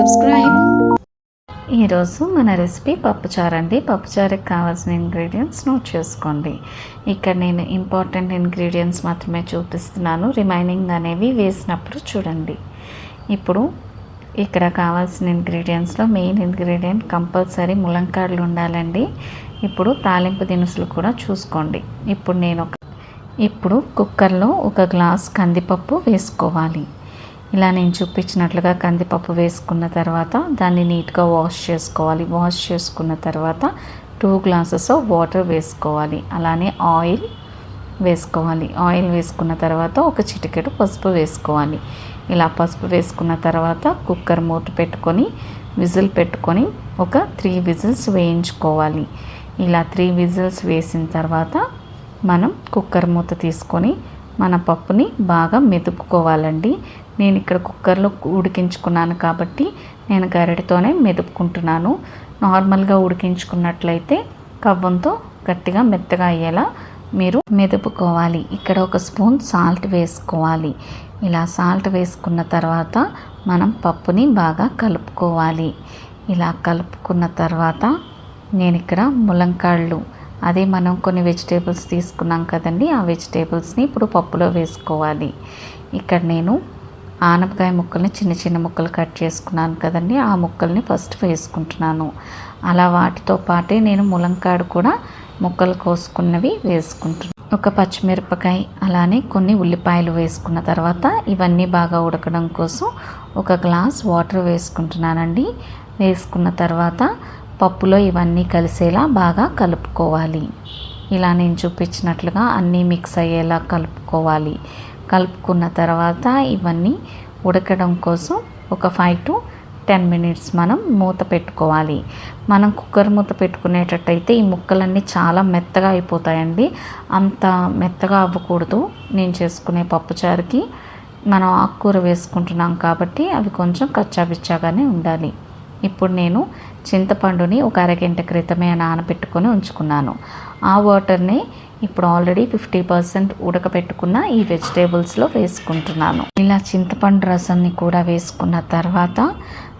Subscribe ఈరోజు మన recipe పప్పుచారు అండి పప్పుచారుకి కావాల్సిన ఇంగ్రీడియంట్స్ నోట్ చేసుకోండి. ఇక్కడ నేను ఇంపార్టెంట్ ఇంగ్రీడియంట్స్ మాత్రమే చూపిస్తున్నాను. రిమైనింగ్ అనేవి వేసినప్పుడు చూడండి. ఇప్పుడు ఇక్కడ కావాల్సిన ఇంగ్రీడియంట్స్లో మెయిన్ ఇంగ్రీడియంట్ కంపల్సరీ ములంకాడలు ఉండాలండి. ఇప్పుడు తాలింపు దినుసులు కూడా చూసుకోండి. ఇప్పుడు నేను ఒక ఇప్పుడు కుక్కర్లో ఒక గ్లాస్ కందిపప్పు వేసుకోవాలి. ఇలా నేను చూపించినట్లుగా కందిపప్పు వేసుకున్న తర్వాత దాన్ని నీట్గా వాష్ చేసుకోవాలి. వాష్ చేసుకున్న తర్వాత టూ గ్లాసెస్ ఆఫ్ వాటర్ వేసుకోవాలి. అలానే ఆయిల్ వేసుకోవాలి. ఆయిల్ వేసుకున్న తర్వాత ఒక చిటికెడు పసుపు వేసుకోవాలి. ఇలా పసుపు వేసుకున్న తర్వాత కుక్కర్ మూత పెట్టుకొని విజిల్ పెట్టుకొని ఒక త్రీ విజిల్స్ వేయించుకోవాలి. ఇలా త్రీ విజిల్స్ వేసిన తర్వాత మనం కుక్కర్ మూత తీసుకొని మన పప్పుని బాగా మెదుపుకోవాలండి. నేను ఇక్కడ కుక్కర్లో ఉడికించుకున్నాను కాబట్టి నేను గరిటతోనే మెదుపుకుంటున్నాను. నార్మల్గా ఉడికించుకున్నట్లయితే కవ్వంతో గట్టిగా మెత్తగా అయ్యేలా మీరు మెదుపుకోవాలి. ఇక్కడ ఒక స్పూన్ సాల్ట్ వేసుకోవాలి. ఇలా సాల్ట్ వేసుకున్న తర్వాత మనం పప్పుని బాగా కలుపుకోవాలి. ఇలా కలుపుకున్న తర్వాత నేను ఇక్కడ ములంకాళ్ళు అదే మనం కొన్ని వెజిటేబుల్స్ తీసుకున్నాం కదండి ఆ వెజిటేబుల్స్ని ఇప్పుడు పప్పులో వేసుకోవాలి. ఇక్కడ నేను ఆనపకాయ ముక్కల్ని చిన్న చిన్న ముక్కలు కట్ చేసుకున్నాను కదండి ఆ ముక్కల్ని ఫస్ట్ వేసుకుంటున్నాను. అలా వాటితో పాటే నేను ములంకాడు కూడా ముక్కలు కోసుకున్నవి వేసుకుంటున్నాను. ఒక పచ్చిమిరపకాయ అలానే కొన్ని ఉల్లిపాయలు వేసుకున్న తర్వాత ఇవన్నీ బాగా ఉడకడం కోసం ఒక గ్లాస్ వాటర్ వేసుకుంటున్నానండి. వేసుకున్న తర్వాత పప్పులో ఇవన్నీ కలిసేలా బాగా కలుపుకోవాలి. ఇలా నేను చూపించినట్లుగా అన్నీ మిక్స్ అయ్యేలా కలుపుకోవాలి. కలుపుకున్న తర్వాత ఇవన్నీ ఉడకడం కోసం ఒక ఫైవ్ టు టెన్ మినిట్స్ మనం మూత పెట్టుకోవాలి. మనం కుక్కర్ మూత పెట్టుకునేటట్టయితే ఈ ముక్కలన్నీ చాలా మెత్తగా అయిపోతాయండి. అంత మెత్తగా అవ్వకూడదు. నేను చేసుకునే పప్పుచారుకి మనం ఆకుకూర వేసుకుంటున్నాం కాబట్టి అవి కొంచెం కచ్చాబిచ్చాగానే ఉండాలి. ఇప్పుడు నేను చింతపండుని ఒక అరగంట క్రితమే నానబెట్టుకొని ఉంచుకున్నాను. ఆ వాటర్ని ఇప్పుడు ఆల్రెడీ ఫిఫ్టీ పర్సెంట్ ఉడకబెట్టుకున్న ఈ వెజిటేబుల్స్లో వేసుకుంటున్నాను. ఇలా చింతపండు రసాన్ని కూడా వేసుకున్న తర్వాత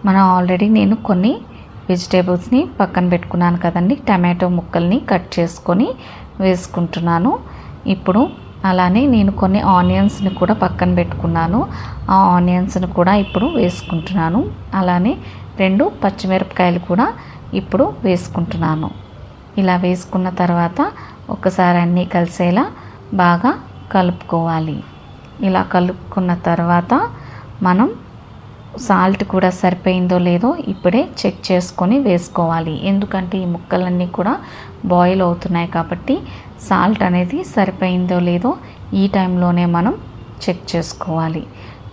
మనం ఆల్రెడీ నేను కొన్ని వెజిటేబుల్స్ని పక్కన పెట్టుకున్నాను కదండి. టమాటో ముక్కల్ని కట్ చేసుకొని వేసుకుంటున్నాను. ఇప్పుడు అలానే నేను కొన్ని ఆనియన్స్ని కూడా పక్కన పెట్టుకున్నాను. ఆ ఆనియన్స్ని కూడా ఇప్పుడు వేసుకుంటున్నాను. అలానే రెండు పచ్చిమిరపకాయలు కూడా ఇప్పుడు వేసుకుంటున్నాను. ఇలా వేసుకున్న తర్వాత ఒకసారి అన్నీ కలిసేలా బాగా కలుపుకోవాలి. ఇలా కలుపుకున్న తర్వాత మనం సాల్ట్ కూడా సరిపోయిందో లేదో ఇప్పుడే చెక్ చేసుకొని వేసుకోవాలి. ఎందుకంటే ఈ ముక్కలన్నీ కూడా బాయిల్ అవుతున్నాయి కాబట్టి సాల్ట్ అనేది సరిపోయిందో లేదో ఈ టైంలోనే మనం చెక్ చేసుకోవాలి.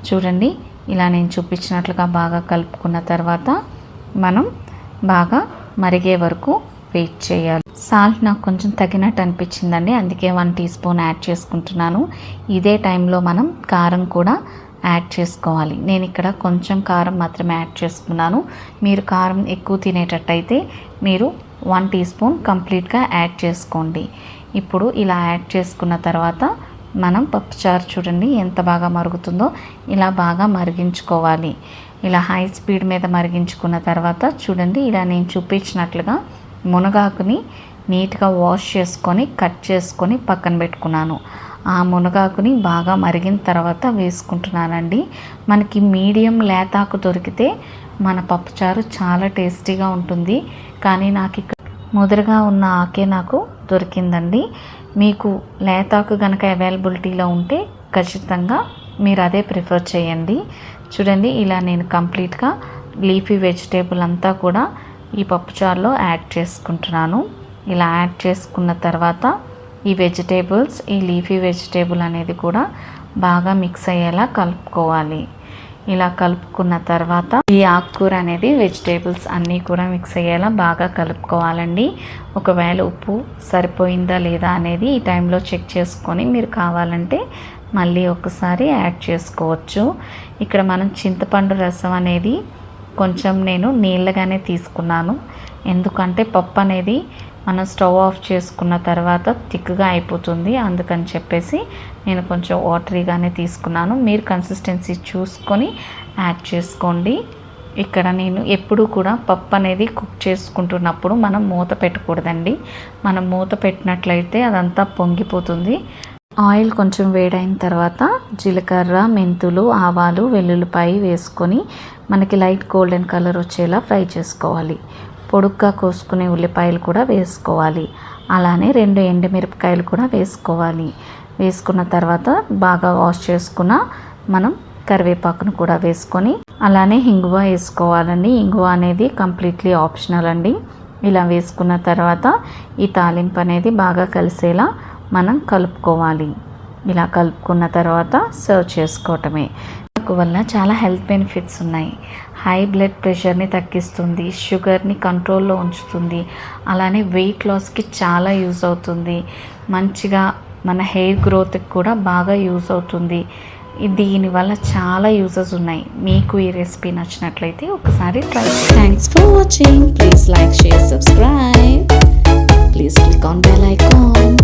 చూడండి ఇలా నేను చూపించినట్లుగా బాగా కలుపుకున్న తర్వాత మనం బాగా మరిగే వరకు వెయిట్ చేయాలి. సాల్ట్ నాకు కొంచెం తగినట్టు అనిపించిందండి. అందుకే వన్ టీ స్పూన్ యాడ్ చేసుకుంటున్నాను. ఇదే టైంలో మనం కారం కూడా యాడ్ చేసుకోవాలి. నేను ఇక్కడ కొంచెం కారం మాత్రమే యాడ్ చేసుకున్నాను. మీరు కారం ఎక్కువ తినేటట్టయితే మీరు వన్ టీ స్పూన్ కంప్లీట్గా యాడ్ చేసుకోండి. ఇప్పుడు ఇలా యాడ్ చేసుకున్న తర్వాత మనం పప్పుచారు చూడండి ఎంత బాగా మరుగుతుందో ఇలా బాగా మరిగించుకోవాలి. ఇలా హై స్పీడ్ మీద మరిగించుకున్న తర్వాత చూడండి ఇలా నేను చూపించినట్లుగా మునగాకుని నీట్గా వాష్ చేసుకొని కట్ చేసుకొని పక్కన పెట్టుకున్నాను. ఆ మునగాకుని బాగా మరిగిన తర్వాత వేసుకుంటున్నానండి. మనకి మీడియం లేతాకు దొరికితే మన పప్పుచారు చాలా టేస్టీగా ఉంటుంది. కానీ నాకు ఇక్కడ ముదురుగా ఉన్న ఆకే నాకు దొరికిందండి. మీకు లేతాకు కనుక అవైలబిలిటీలో ఉంటే ఖచ్చితంగా మీరు అదే ప్రిఫర్ చేయండి. చూడండి ఇలా నేను కంప్లీట్గా లీఫీ వెజిటేబుల్ అంతా కూడా ఈ పప్పుచారులో యాడ్ చేసుకుంటున్నాను. ఇలా యాడ్ చేసుకున్న తర్వాత ఈ వెజిటేబుల్స్ ఈ లీఫీ వెజిటేబుల్ అనేది కూడా బాగా మిక్స్ అయ్యేలా కలుపుకోవాలి. ఇలా కలుపుకున్న తర్వాత ఈ ఆకుకూర అనేది వెజిటేబుల్స్ అన్నీ కూడా మిక్స్ అయ్యేలా బాగా కలుపుకోవాలండి. ఒకవేళ ఉప్పు సరిపోయిందా లేదా అనేది ఈ టైంలో చెక్ చేసుకొని మీరు కావాలంటే మళ్ళీ ఒకసారి యాడ్ చేసుకోవచ్చు. ఇక్కడ మనం చింతపండు రసం అనేది కొంచెం నేను నీళ్ళగానే తీసుకున్నాను. ఎందుకంటే పప్పు అనేది మనం స్టవ్ ఆఫ్ చేసుకున్న తర్వాత థిక్గా అయిపోతుంది. అందుకని చెప్పేసి నేను కొంచెం వాటరీగానే తీసుకున్నాను. మీరు కన్సిస్టెన్సీ చూసుకొని యాడ్ చేసుకోండి. ఇక్కడ నేను ఎప్పుడూ కూడా పప్పు అనేది కుక్ చేసుకుంటున్నప్పుడు మనం మూత పెట్టకూడదండి. మనం మూత పెట్టినట్లయితే అదంతా పొంగిపోతుంది. ఆయిల్ కొంచెం వేడైన తర్వాత జీలకర్ర మెంతులు ఆవాలు వెల్లుల్లిపాయ వేసుకొని మనకి లైట్ గోల్డెన్ కలర్ వచ్చేలా ఫ్రై చేసుకోవాలి. పొడుగ్గా కోసుకునే ఉల్లిపాయలు కూడా వేసుకోవాలి. అలానే రెండు ఎండుమిరపకాయలు కూడా వేసుకోవాలి. వేసుకున్న తర్వాత బాగా వాష్ చేసుకున్న మనం కరివేపాకును కూడా వేసుకొని అలానే హింగువ వేసుకోవాలండి. హింగువ అనేది కంప్లీట్లీ ఆప్షనల్ అండి. ఇలా వేసుకున్న తర్వాత ఈ తాలింపు అనేది బాగా కలిసేలా మనం కలుపుకోవాలి. ఇలా కలుపుకున్న తర్వాత సర్వ్ చేసుకోవటమే. వల్ల చాలా హెల్త్ బెనిఫిట్స్ ఉన్నాయి. హై బ్లడ్ ప్రెషర్ని తగ్గిస్తుంది షుగర్ని కంట్రోల్లో ఉంచుతుంది అలానే వెయిట్ లాస్కి చాలా యూజ్ అవుతుంది. మంచిగా మన హెయిర్ గ్రోత్కి కూడా బాగా యూజ్ అవుతుంది. దీనివల్ల చాలా యూజెస్ ఉన్నాయి. మీకు ఈ రెసిపీ నచ్చినట్లయితే ఒకసారి try thanks for watching please like share subscribe please click on bell icon